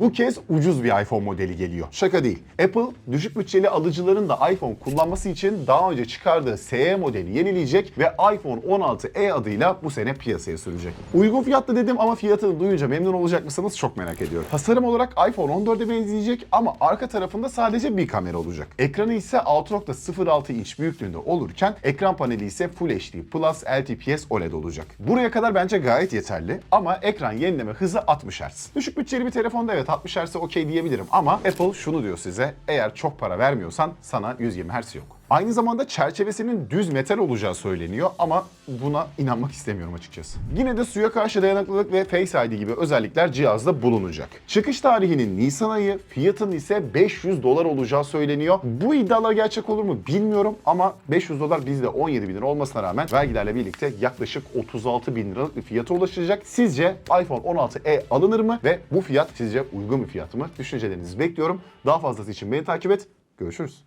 Bu kez ucuz bir iPhone modeli geliyor. Şaka değil. Apple düşük bütçeli alıcıların da iPhone kullanması için daha önce çıkardığı SE modeli yenileyecek ve iPhone 16e adıyla bu sene piyasaya sürecek. Uygun fiyatlı dedim ama fiyatını duyunca memnun olacak mısınız çok merak ediyorum. Tasarım olarak iPhone 14'e benzeyecek ama arka tarafında sadece bir kamera olacak. Ekranı ise 6.06 inç büyüklüğünde olurken ekran paneli ise Full HD Plus LTPS OLED olacak. Buraya kadar bence gayet yeterli ama ekran yenileme hızı 60 Hz. Düşük bütçeli bir telefonda evet 60 Hz'e okey diyebilirim ama Apple şunu diyor size eğer çok para vermiyorsan sana 120 Hz yok. Aynı zamanda çerçevesinin düz metal olacağı söyleniyor ama buna inanmak istemiyorum açıkçası. Yine de suya karşı dayanıklılık ve Face ID gibi özellikler cihazda bulunacak. Çıkış tarihinin Nisan ayı, fiyatının ise 500 dolar olacağı söyleniyor. Bu iddialar gerçek olur mu bilmiyorum ama 500 dolar bizde 17 bin lira olmasına rağmen vergilerle birlikte yaklaşık 36 bin liralık bir fiyata ulaşacak. Sizce iPhone 16e alınır mı ve bu fiyat sizce uygun bir fiyat mı? Düşüncelerinizi bekliyorum. Daha fazlası için beni takip et. Görüşürüz.